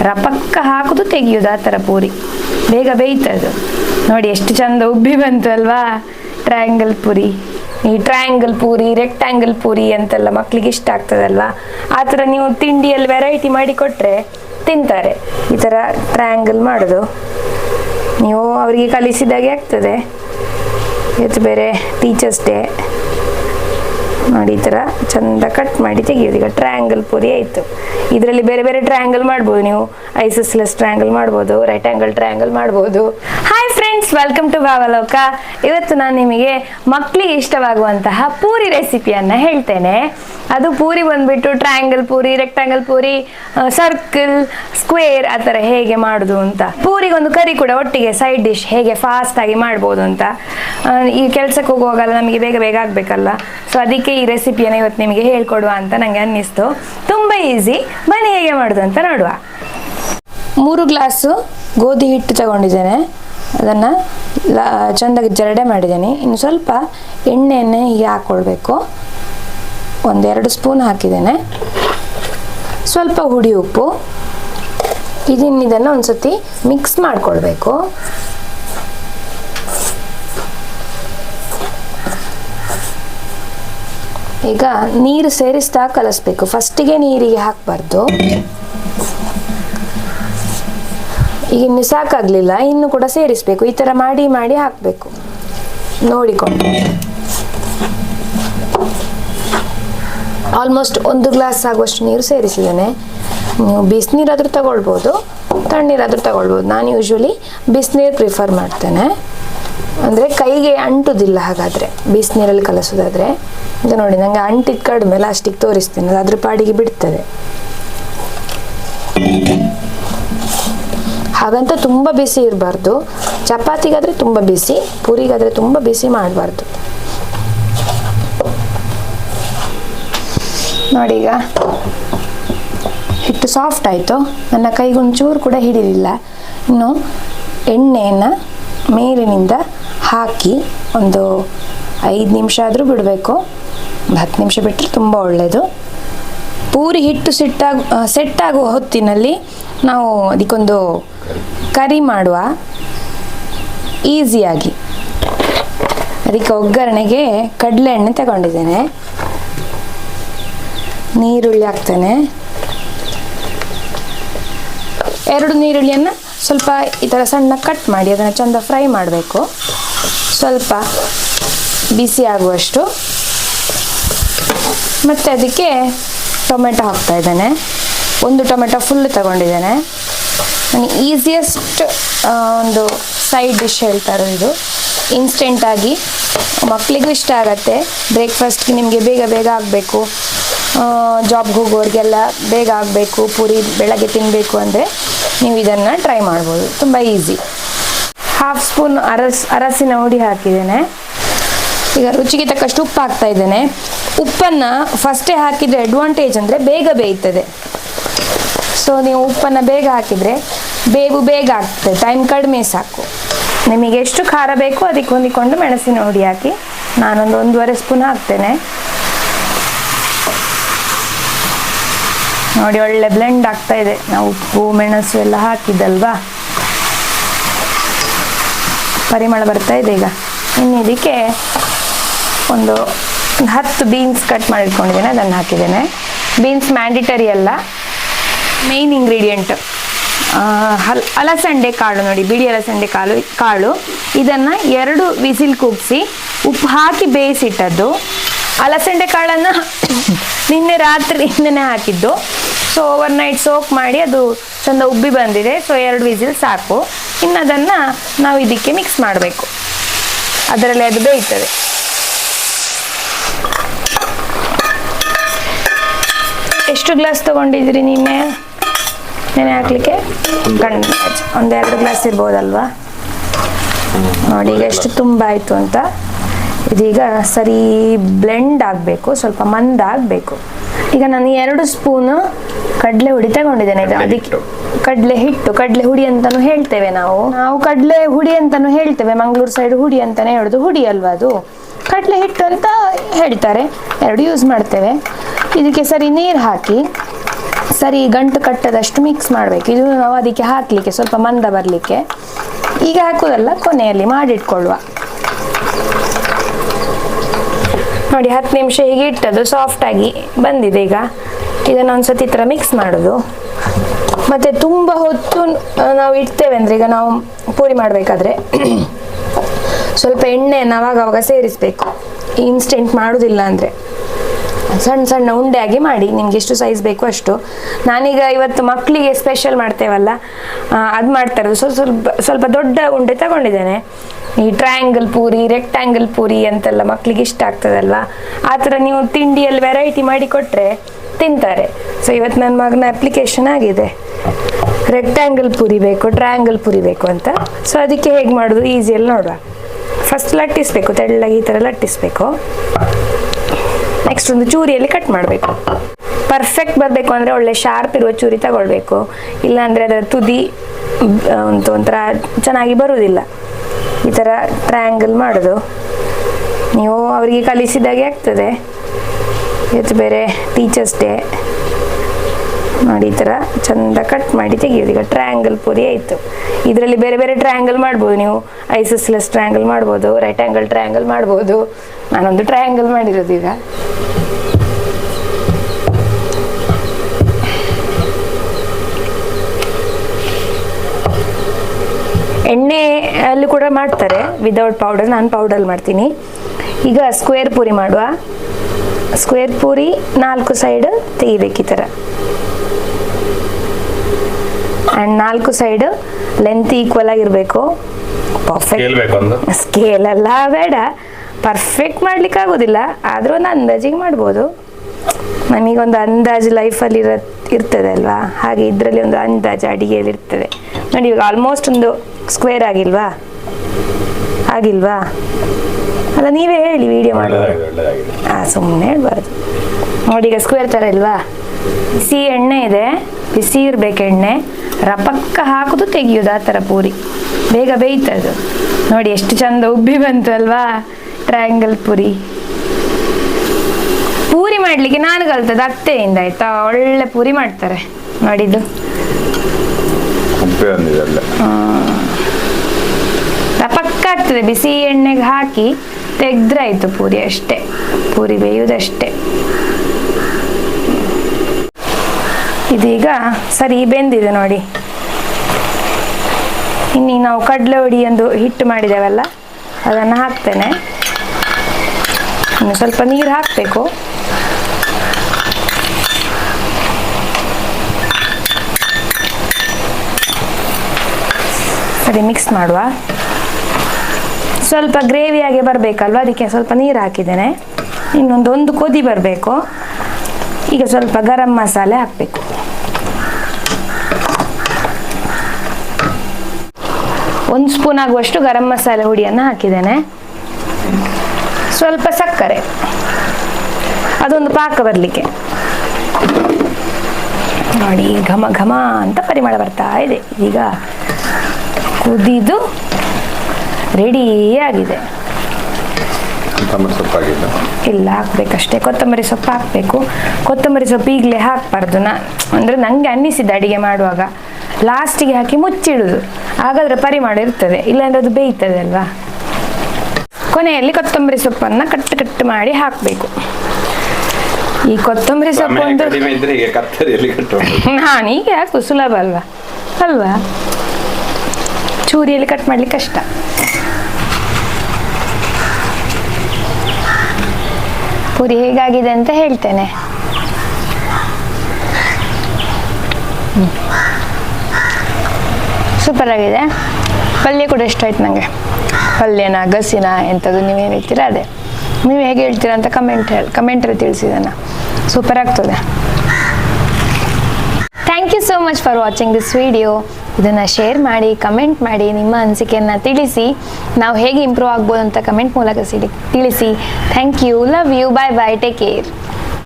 ರಪಕ್ಕ ಹಾಕುದು ತೆಗಿಯೋದು, ಆ ಥರ ಪೂರಿ. ಬೇಗ ಬೇಯ್ತದು. ನೋಡಿ, ಎಷ್ಟು ಚಂದ ಉಬ್ಬಿ ಬಂತು ಅಲ್ವಾ? ಟ್ರಯಾಂಗಲ್ ಪೂರಿ. ಈ ಟ್ರಯಾಂಗಲ್ ಪೂರಿ ರೆಕ್ಟ್ಯಾಂಗಲ್ ಪೂರಿ ಅಂತೆಲ್ಲ ಮಕ್ಕಳಿಗೆ ಇಷ್ಟ ಆಗ್ತದಲ್ವಾ? ಆ ಥರ ನೀವು ತಿಂಡಿಯಲ್ಲಿ ವೆರೈಟಿ ಮಾಡಿ ಕೊಟ್ಟರೆ ತಿಂತಾರೆ. ಈ ಥರ ಟ್ರಯಾಂಗಲ್ ಮಾಡೋದು. ನೀವು ಅವರಿಗೆ ಕಲಿಸಿದಾಗೆ ಆಗ್ತದೆ. ಇವತ್ತು ಬೇರೆ ಟೀಚರ್ಸ್ ಡೇ ನೋಡಿ ಈ ಥರ ಚಂದ ಕಟ್ ಮಾಡಿ ತೆಗಿಯೋದು. ಈಗ ಟ್ರಯಾಂಗಲ್ ಪೂರಿ ಆಯಿತು. ಇದರಲ್ಲಿ ಬೇರೆ ಬೇರೆ ಟ್ರಯಾಂಗಲ್ ಮಾಡ್ಬೋದು ನೀವು. ಐಸಸ್ಲೆಸ್ ಟ್ರಯಾಂಗಲ್ ಮಾಡ್ಬೋದು ರೈಟ್ ಆ್ಯಂಗಲ್ ಟ್ರಯಾಂಗಲ್ ಮಾಡ್ಬೋದು. Friends welcome to Bhavaloka. ಇವತ್ತು ನಾನು ನಿಮಗೆ ಮಕ್ಕಳಿಗೆ ಇಷ್ಟವಾಗುವಂತಹ ಪೂರಿ ರೆಸಿಪಿಯನ್ನು ಹೇಳ್ತೇನೆ. ಅದು ಪೂರಿ ಬಂದ್ಬಿಟ್ಟು triangle puri rectangle puri circle square ಆ ಥರ ಹೇಗೆ ಮಾಡೋದು ಅಂತ. ಪೂರಿಗೊಂದು ಕರಿ ಕೂಡ ಒಟ್ಟಿಗೆ ಸೈಡ್ ಡಿಶ್ ಹೇಗೆ ಫಾಸ್ಟ್ ಆಗಿ ಮಾಡ್ಬೋದು ಅಂತ. ಈ ಕೆಲಸಕ್ಕೆ ಹೋಗುವಾಗಲ್ಲ ನಮಗೆ ಬೇಗ ಬೇಗ ಆಗಬೇಕಲ್ಲ. ಸೊ ಅದಕ್ಕೆ ಈ ರೆಸಿಪಿಯನ್ನು ಇವತ್ತು ನಿಮಗೆ ಹೇಳ್ಕೊಡುವ ಅಂತ ನನಗೆ ಅನ್ನಿಸ್ತು. ತುಂಬ ಈಸಿ ಮನೆ ಹೇಗೆ ಮಾಡೋದು ಅಂತ ನೋಡುವ. ಮೂರು ಗ್ಲಾಸು ಗೋಧಿ ಹಿಟ್ಟು ತಗೊಂಡಿದ್ದೇನೆ. ಅದನ್ನು ಚೆಂದಾಗಿ ಜರಡೆ ಮಾಡಿದ್ದೀನಿ. ಇನ್ನು ಸ್ವಲ್ಪ ಎಣ್ಣೆಯನ್ನು ಹೀಗೆ ಹಾಕ್ಕೊಳ್ಬೇಕು ಒಂದೆರಡು ಸ್ಪೂನ್ ಹಾಕಿದ್ದೇನೆ. ಸ್ವಲ್ಪ ಹುಡಿ ಉಪ್ಪು. ಇದನ್ನು ಇದನ್ನು ಒಂದ್ಸತಿ ಮಿಕ್ಸ್ ಮಾಡ್ಕೊಳ್ಬೇಕು. ಈಗ ನೀರು ಸೇರಿಸ್ತಾ ಕಲಿಸ್ಬೇಕು. ಫಸ್ಟಿಗೆ ನೀರಿಗೆ ಹಾಕಬಾರ್ದು. ಈಗ ಇನ್ನು ಸಾಕಾಗಲಿಲ್ಲ, ಇನ್ನು ಕೂಡ ಸೇರಿಸಬೇಕು. ಈ ಥರ ಮಾಡಿ ಮಾಡಿ ಹಾಕಬೇಕು. ನೋಡಿಕೊಂಡು. ಆಲ್ಮೋಸ್ಟ್ ಒಂದು ಗ್ಲಾಸ್ ಆಗುವಷ್ಟು ನೀರು ಸೇರಿಸಿದ್ದೇನೆ. ನೀವು ಬಿಸಿನೀರಾದರೂ ತಗೊಳ್ಬೋದು, ತಣ್ಣೀರಾದರೂ ತಗೊಳ್ಬೋದು. ನಾನು ಯೂಶ್ವಲಿ ಬಿಸಿನೀರು ಪ್ರಿಫರ್ ಮಾಡ್ತೇನೆ. ಅಂದರೆ ಕೈಗೆ ಅಂಟುದಿಲ್ಲ ಹಾಗಾದರೆ. ಬಿಸಿನೀರಲ್ಲಿ ಕಲಸೋದಾದರೆ. ಇದು ನೋಡಿ ನನಗೆ ಅಂಟಿದ ಕಡಿಮೆ ಲಾಸ್ಟಿಗೆ ತೋರಿಸ್ತೇನೆ. ಅದು ಅದ್ರ ಪಾಡಿಗೆ ಬಿಡ್ತದೆ. ಹಾಗಂತ ತುಂಬ ಬಿಸಿ ಇರಬಾರ್ದು. ಚಪಾತಿಗಾದರೆ ತುಂಬ ಬಿಸಿ ಪೂರಿಗಾದರೆ ತುಂಬ ಬಿಸಿ ಮಾಡಬಾರ್ದು. ನೋಡಿ ಈಗ ಹಿಟ್ಟು ಸಾಫ್ಟ್ ಆಯಿತು. ನನ್ನ ಕೈಗೊಂಚೂರು ಕೂಡ ಹಿಡಿಲಿಲ್ಲ. ಇನ್ನು ಎಣ್ಣೆಯನ್ನು ಮೇಲಿನಿಂದ ಹಾಕಿ ಒಂದು ಐದು ನಿಮಿಷ ಆದರೂ ಬಿಡಬೇಕು. ಹತ್ತು ನಿಮಿಷ ಬಿಟ್ಟರೆ ತುಂಬ ಒಳ್ಳೆಯದು ಪೂರಿ ಹಿಟ್ಟು ಸಿಟ್ಟಾಗ ಸೆಟ್ ಆಗುವ ಹೊತ್ತಿನಲ್ಲಿ ನಾವು ಅದಕ್ಕೊಂದು ಕರಿ ಮಾಡುವ ಈಸಿಯಾಗಿ. ಅದಕ್ಕೆ ಒಗ್ಗರಣೆಗೆ ಕಡಲೆ ಎಣ್ಣೆ ತಗೊಂಡಿದ್ದೇನೆ. ನೀರುಳ್ಳಿ ಹಾಕ್ತೇನೆ. ಎರಡು ನೀರುಳ್ಳಿಯನ್ನು ಸ್ವಲ್ಪ ಈ ಥರ ಸಣ್ಣ ಕಟ್ ಮಾಡಿ, ಅದನ್ನು ಚೆಂದ ಫ್ರೈ ಮಾಡಬೇಕು. ಸ್ವಲ್ಪ ಬಿಸಿ ಆಗುವಷ್ಟು. ಮತ್ತು ಅದಕ್ಕೆ ಟೊಮೆಟೊ ಹಾಕ್ತಾ ಇದ್ದೇನೆ. ಒಂದು ಟೊಮೆಟೊ ಫುಲ್ ತಗೊಂಡಿದ್ದೇನೆ. ಈಸಿಯೆಸ್ಟ್ ಒಂದು ಸೈಡ್ ಡಿಶ್ ಹೇಳ್ತಾರೆ ಇದು ಇನ್ಸ್ಟೆಂಟಾಗಿ ಮಕ್ಕಳಿಗೂ ಇಷ್ಟ ಆಗತ್ತೆ. ಬ್ರೇಕ್ಫಾಸ್ಟ್ಗೆ ನಿಮಗೆ ಬೇಗ ಬೇಗ ಆಗಬೇಕು. ಜಾಬ್ಗೆ ಹೋಗೋರಿಗೆಲ್ಲ ಬೇಗ ಆಗಬೇಕು. ಪೂರಿ ಬೆಳಗ್ಗೆ ತಿನ್ನಬೇಕು ಅಂದರೆ ನೀವು ಇದನ್ನು ಟ್ರೈ ಮಾಡ್ಬೋದು. ತುಂಬ ಈಸಿ ಹಾಫ್ ಸ್ಪೂನ್ ಅರಸ್, ಅರಸಿನ ಹುಡಿ ಹಾಕಿದ್ದೇನೆ. ಈಗ ರುಚಿಗೆ ತಕ್ಕಷ್ಟು ಉಪ್ಪು ಹಾಕ್ತಾ ಇದ್ದೇನೆ. ಉಪ್ಪನ್ನು ಫಸ್ಟೇ ಹಾಕಿದರೆ ಅಡ್ವಾಂಟೇಜ್ ಅಂದರೆ ಬೇಗ ಬೇಯ್ತದೆ. ಸೊ ನೀವು ಉಪ್ಪನ್ನು ಬೇಗ ಹಾಕಿದರೆ ಬೇವು ಬೇಗ ಆಗ್ತದೆ. ಟೈಮ್ ಕಡಿಮೆ ಸಾಕು. ನಿಮಗೆ ಎಷ್ಟು ಖಾರ ಬೇಕು ಅದಕ್ಕೆ ಹೊಂದಿಕೊಂಡು ಮೆಣಸಿನ ಹುಡಿ ಹಾಕಿ ನಾನೊಂದು ಒಂದೂವರೆ ಸ್ಪೂನ್ ಹಾಕ್ತೇನೆ. ನೋಡಿ, ಒಳ್ಳೆ ಬ್ಲೆಂಡ್ ಆಗ್ತಾ ಇದೆ. ನಾವು ಉಪ್ಪು, ಮೆಣಸು ಎಲ್ಲ ಹಾಕಿದ್ದಲ್ವಾ? ಪರಿಮಳ ಬರ್ತಾ ಇದೆ ಈಗ. ಇನ್ನು ಇದಕ್ಕೆ ಒಂದು ಹತ್ತು ಬೀನ್ಸ್ ಕಟ್ ಮಾಡಿಟ್ಕೊಂಡಿದ್ದೇನೆ, ಅದನ್ನು ಹಾಕಿದ್ದೇನೆ. ಬೀನ್ಸ್ ಮ್ಯಾಂಡಿಟರಿ ಅಲ್ಲ. ಮೇನ್ ಇಂಗ್ರೀಡಿಯೆಂಟ್ ಹಲ್, ಅಲಸಂಡೆ ಕಾಳು ನೋಡಿ, ಬಿಳಿ ಅಲಸಂಡೆ ಕಾಳು ಕಾಳು. ಇದನ್ನು ಎರಡು ವಿಸಿಲ್ ಕೂಗಿಸಿ ಉಪ್ಪು ಹಾಕಿ ಬೇಯಿಸಿಟ್ಟದ್ದು. ಅಲಸಂಡೆ ಕಾಳನ್ನು ನಿನ್ನೆ ರಾತ್ರಿಯಿಂದನೇ ಹಾಕಿದ್ದು. ಸೊ ಓವರ್ ನೈಟ್ ಸೋಕ್ ಮಾಡಿ ಅದು ಚಂದ ಉಬ್ಬಿ ಬಂದಿದೆ. ಸೊ ಎರಡು ವಿಸಿಲ್ ಸಾಕು. ಇನ್ನು ಅದನ್ನು ನಾವು ಇದಕ್ಕೆ ಮಿಕ್ಸ್ ಮಾಡಬೇಕು. ಅದರಲ್ಲಿ ಅದು ಬೇಯ್ತದೆ. ಎಷ್ಟು ಗ್ಲಾಸ್ ತಗೊಂಡಿದ್ರಿ ನಿನ್ನೆ? ನೆನೆ ಹಾಕ್ಲಿಕ್ಕೆ ಗಂಡ ಎರಡು ಗ್ಲಾಸ್ ಇರ್ಬೋದಲ್ವಾ? ನೋಡಿ ಈಗ ಎಷ್ಟು ತುಂಬ ಆಯಿತು ಅಂತ. ಇದೀಗ ಸರಿ ಬ್ಲೆಂಡ್ ಆಗಬೇಕು ಸ್ವಲ್ಪ ಮಂದಾಗಬೇಕು ಈಗ ನಾನು ಎರಡು ಸ್ಪೂನು ಕಡಲೆ ಹುಡಿ ತಗೊಂಡಿದ್ದೇನೆ. ಇದು ಅದಕ್ಕೆ ಕಡಲೆ ಹಿಟ್ಟು ಕಡಲೆ ಹುಡಿ ಅಂತಾನು ಹೇಳ್ತೇವೆ ನಾವು. ನಾವು ಕಡಲೆ ಹುಡಿ ಅಂತಾನು ಹೇಳ್ತೇವೆ. ಮಂಗಳೂರು ಸೈಡ್ ಹುಡಿ ಅಂತಾನೆ ಹೇಳೋದು. ಹುಡಿ ಅಲ್ವಾ ಅದು? ಕಡಲೆ ಹಿಟ್ಟು ಅಂತ ಹೇಳ್ತಾರೆ. ಎರಡು ಯೂಸ್ ಮಾಡ್ತೇವೆ. ಇದಕ್ಕೆ ಸರಿ ನೀರು ಹಾಕಿ. ಸರಿ ಗಂಟು ಕಟ್ಟದಷ್ಟು ಮಿಕ್ಸ್ ಮಾಡಬೇಕು. ಇದು ನಾವು ಅದಕ್ಕೆ ಹಾಕಲಿಕ್ಕೆ ಸ್ವಲ್ಪ ಮಂದ ಬರಲಿಕ್ಕೆ. ಈಗ ಹಾಕೋದಲ್ಲ, ಕೊನೆಯಲ್ಲಿ ಮಾಡಿಟ್ಕೊಳ್ಳುವ. ನೋಡಿ, ಹತ್ತು ನಿಮಿಷ ಹೀಗೆ ಇಟ್ಟದ್ದು ಸಾಫ್ಟಾಗಿ ಬಂದಿದೆ ಈಗ. ಇದನ್ನು ಒಂದ್ಸತಿ ಈ ಥರ ಮಿಕ್ಸ್ ಮಾಡೋದು. ಮತ್ತು ತುಂಬ ಹೊತ್ತು ನಾವು ಇಡ್ತೇವೆ ಅಂದರೆ ಈಗ ನಾವು ಪೂರಿ ಮಾಡಬೇಕಾದ್ರೆ ಸ್ವಲ್ಪ ಎಣ್ಣೆಯನ್ನು ಅವಾಗವಾಗ ಅವಾಗ ಸೇರಿಸಬೇಕು. ಇನ್ಸ್ಟೆಂಟ್ ಮಾಡೋದಿಲ್ಲ ಅಂದರೆ. ಸಣ್ಣ ಸಣ್ಣ ಉಂಡೆ ಮಾಡಿ ನಿಮ್ಗೆ ಎಷ್ಟು ಸೈಜ್ ಬೇಕು ಅಷ್ಟು. ನಾನೀಗ ಇವತ್ತು ಮಕ್ಕಳಿಗೆ ಸ್ಪೆಷಲ್ ಮಾಡ್ತೇವಲ್ಲ ಅದು ಮಾಡ್ತಾರೆ ಸೊ ಸ್ವಲ್ಪ ಸ್ವಲ್ಪ ದೊಡ್ಡ ಉಂಡೆ ತಗೊಂಡಿದ್ದೇನೆ. ಈ ಟ್ರಯಾಂಗಲ್ ಪೂರಿ ರೆಕ್ಟ್ಯಾಂಗಲ್ ಪೂರಿ ಅಂತೆಲ್ಲ ಮಕ್ಕಳಿಗೆ ಇಷ್ಟ ಆಗ್ತದಲ್ವ? ಆ ಥರ ನೀವು ತಿಂಡಿಯಲ್ಲಿ ವೆರೈಟಿ ಮಾಡಿ ಕೊಟ್ಟರೆ ತಿಂತಾರೆ. ಸೊ ಇವತ್ತು ನನ್ನ ಮಗನ ಅಪ್ಲಿಕೇಶನ್ ಆಗಿದೆ. ರೆಕ್ಟ್ಯಾಂಗಲ್ ಪೂರಿ ಬೇಕು ಟ್ರಯಾಂಗಲ್ ಪೂರಿ ಬೇಕು ಅಂತ. ಸೊ ಅದಕ್ಕೆ ಹೇಗೆ ಮಾಡೋದು? ಈಸಿಯಲ್ಲಿ ನೋಡುವ. ಫಸ್ಟ್ ಲಟ್ಟಿಸ್ಬೇಕು, ತೆಳ್ಳಗೆ ಈ ಥರ ಲಟ್ಟಿಸ್ಬೇಕು. ನೆಕ್ಸ್ಟ್ ಒಂದು ಚೂರಿಯಲ್ಲಿ ಕಟ್ ಮಾಡಬೇಕು. ಪರ್ಫೆಕ್ಟ್ ಬರಬೇಕು ಅಂದರೆ ಒಳ್ಳೆ ಶಾರ್ಪ್ ಇರುವ ಚೂರಿ ತಗೊಳ್ಬೇಕು. ಇಲ್ಲಾಂದರೆ ಅದರ ತುದಿ ಒಂದು ಒಂಥರ ಚೆನ್ನಾಗಿ ಬರುವುದಿಲ್ಲ ಈ ಥರ ಟ್ರಯಾಂಗಲ್ ಮಾಡೋದು. ನೀವು ಅವರಿಗೆ ಕಲಿಸಿದಾಗೆ ಆಗ್ತದೆ. ಇವತ್ತು ಬೇರೆ ಟೀಚರ್ಸ್ ಡೇ ನೋಡಿ ಈ ಚಂದ ಕಟ್ ಮಾಡಿ ತೆಗಿಯೋದು. ಈಗ ಟ್ರಯಾಂಗಲ್ ಪೂರಿ ಆಯಿತು. ಇದರಲ್ಲಿ ಬೇರೆ ಬೇರೆ ಟ್ರಯಾಂಗಲ್ ಮಾಡ್ಬೋದು ನೀವು. ಐಸಸ್ಲೆಸ್ ಟ್ರಯಾಂಗಲ್ ಮಾಡ್ಬೋದು ರೈಟ್ ಆ್ಯಂಗಲ್ ಟ್ರಯಾಂಗಲ್ ಮಾಡ್ಬೋದು. ನಾನೊಂದು ಟ್ರಯಾಂಗಲ್ ಮಾಡಿರೋದು ಈಗ. ಎಣ್ಣೆ ಅಲ್ಲಿ ಕೂಡ ಮಾಡ್ತಾರೆ. ವಿದೌಟ್ ಪೌಡರ್ ನಾನು ಪೌಡರ್ ಮಾಡ್ತೀನಿ. ಈಗ ಸ್ಕ್ವೇರ್ ಪೂರಿ ಮಾಡುವ. ಸ್ಕ್ವೇರ್ ಪೂರಿ ನಾಲ್ಕು ಸೈಡ್ ತೆಗಿಬೇಕು ಈ ಥರ ಆ್ಯಂಡ್ ನಾಲ್ಕು ಸೈಡ್ ಲೆಂತ್ ಈಕ್ವಲ್ ಆಗಿರಬೇಕು. ಪರ್ಫೆಕ್ಟ್ ಸ್ಕೇಲ್ ಎಲ್ಲ ಬೇಡ. ಪರ್ಫೆಕ್ಟ್ ಮಾಡ್ಲಿಕ್ಕೆ ಆಗೋದಿಲ್ಲ. ಆದ್ರೂ ಒಂದು ಅಂದಾಜಿಗೆ ಮಾಡ್ಬೋದು. ನಮಗೊಂದು ಅಂದಾಜು ಲೈಫಲ್ಲಿ ಇರ ಇರ್ತದೆ ಅಲ್ವಾ? ಹಾಗೆ ಇದರಲ್ಲಿ ಒಂದು ಅಂದಾಜು ಅಡಿಗೆಯಲ್ಲಿ ಇರ್ತದೆ. ನೋಡಿ ಇವಾಗ ಆಲ್ಮೋಸ್ಟ್ ಒಂದು ಸ್ಕ್ವೇರ್ ಆಗಿಲ್ವಾ? ಆಗಿಲ್ವಾ? ಅಲ್ಲ ನೀವೇ ಹೇಳಿ ವಿಡಿಯೋ ಮಾಡಿ ಹಾ ಸುಮ್ಮನೆ ಹೇಳ್ಬಾರ್ದು. ನೋಡಿ ಈಗ ಸ್ಕ್ವೇರ್ ಥರ ಇಲ್ವಾ ಸಿ ಎಣ್ಣೆ ಇದೆ. ಬಿಸಿ ಇರ್ಬೇಕು ಎಣ್ಣೆ ರಪಕ್ಕ ಹಾಕುದು ತೆಗಿಯೋದು ಆ ಥರ ಪೂರಿ. ಬೇಗ ಬೇಯ್ತದು. ನೋಡಿ ಎಷ್ಟು ಚಂದ ಉಬ್ಬಿ ಬಂತು ಅಲ್ವಾ? ಟ್ರಯಾಂಗಲ್ ಪೂರಿ. ಪೂರಿ ಮಾಡಲಿಕ್ಕೆ ನಾನು ಕಲ್ತದ್ದು ಅತ್ತೆಯಿಂದ ಆಯ್ತಾ? ಒಳ್ಳೆ ಪೂರಿ ಮಾಡ್ತಾರೆ. ನೋಡಿದ್ದು ಉಪ್ಪೆ ರಪಕ್ಕ ಆಗ್ತದೆ. ಬಿಸಿ ಎಣ್ಣೆಗೆ ಹಾಕಿ ತೆಗ್ದ್ರಾಯ್ತು ಪೂರಿ ಅಷ್ಟೇ. ಪೂರಿ ಬೇಯುವುದಷ್ಟೇ ಇದೀಗ ಸರಿ ಬೆಂದಿದೆ ನೋಡಿ. ಇನ್ನು ನಾವು ಕಡಲೆ ಹುಡಿ ಎಂದು ಹಿಟ್ಟು ಮಾಡಿದ್ದೇವಲ್ಲ ಅದನ್ನು ಹಾಕ್ತೇನೆ. ಇನ್ನು ಸ್ವಲ್ಪ ನೀರು ಹಾಕಬೇಕು. ಸರಿ ಮಿಕ್ಸ್ ಮಾಡುವ. ಸ್ವಲ್ಪ ಗ್ರೇವಿಯಾಗಿ ಬರಬೇಕಲ್ವ, ಅದಕ್ಕೆ ಸ್ವಲ್ಪ ನೀರು ಹಾಕಿದ್ದೇನೆ. ಇನ್ನೊಂದು ಒಂದು ಕೊದಿ ಬರಬೇಕು. ಈಗ ಸ್ವಲ್ಪ ಗರಂ ಮಸಾಲೆ ಹಾಕಬೇಕು. ಒಂದು ಸ್ಪೂನ್ ಆಗುವಷ್ಟು ಗರಂ ಮಸಾಲೆ ಹುಡಿಯನ್ನು ಹಾಕಿದ್ದೇನೆ. ಸ್ವಲ್ಪ ಸಕ್ಕರೆ. ಅದೊಂದು ಪಾಕ ಬರಲಿಕ್ಕೆ. ನೋಡಿ ಘಮ ಘಮ ಅಂತ ಪರಿಮಳ ಬರ್ತಾ ಇದೆ. ಈಗ ಕುದಿದು ರೆಡಿ ಆಗಿದೆ. ಇಲ್ಲ ಹಾಕ್ಬೇಕಷ್ಟೇ. ಕೊತ್ತಂಬರಿ ಸೊಪ್ಪು ಹಾಕಬೇಕು. ಕೊತ್ತಂಬರಿ ಸೊಪ್ಪು ಈಗಲೇ ಹಾಕಬಾರ್ದು. ನಾ ಅಂದರೆ ನನಗೆ ಅನ್ನಿಸಿದ್ದು ಅಡುಗೆ ಮಾಡುವಾಗ. ಲಾಸ್ಟಿಗೆ ಹಾಕಿ ಮುಚ್ಚಿಡುದು. ಹಾಗಾದ್ರೆ ಪರಿಮಾಣ ಇರ್ತದೆ. ಇಲ್ಲಾಂದ್ರೆ ಅದು ಬೇಯ್ತದೆ ಅಲ್ವಾ? ಕೊನೆಯಲ್ಲಿ ಕೊತ್ತಂಬರಿ ಸೊಪ್ಪನ್ನ ಕಟ್ ಕಟ್ ಮಾಡಿ ಹಾಕ್ಬೇಕು. ಈ ಕೊತ್ತಂಬರಿ ಸೊಪ್ಪು ಒಂದು ನಾನು ಈಗ ಹಾಕು ಸುಲಭ ಅಲ್ವಾ? ಅಲ್ವಾ? ಚೂರಿಯಲ್ಲಿ ಕಟ್ ಮಾಡ್ಲಿಕ್ಕೆ ಕಷ್ಟ. ಪೂರಿ ಹೇಗಾಗಿದೆ ಅಂತ ಹೇಳ್ತೇನೆ. ಸೂಪರ್ ಆಗಿದೆ. ಪಲ್ಯ ಕೂಡ ಇಷ್ಟ ಆಯ್ತು ನನಗೆ ಪಲ್ಯನ ಗಸಿನ ಎಂಥದ್ದು ನೀವೇನು ಹೇಳ್ತೀರಾ? ಅದೇ. ನೀವು ಹೇಗೆ ಹೇಳ್ತೀರಾ ಅಂತ ಕಮೆಂಟ್ ಹೇಳಿ ಕಮೆಂಟಲ್ಲಿ ತಿಳಿಸಿದನ ಸೂಪರ್ ಆಗ್ತದೆ. Thank you so much for watching this video ಇದನ್ನು ಶೇರ್ ಮಾಡಿ ಕಮೆಂಟ್ ಮಾಡಿ, ನಿಮ್ಮ ಅನಿಸಿಕೆಯನ್ನು ತಿಳಿಸಿ. ನಾವು ಹೇಗೆ ಇಂಪ್ರೂವ್ ಆಗ್ಬೋದು ಅಂತ ಕಮೆಂಟ್ ಮೂಲಕ ಸಿಡಿ ತಿಳಿಸಿ. Thank you love you bye bye take care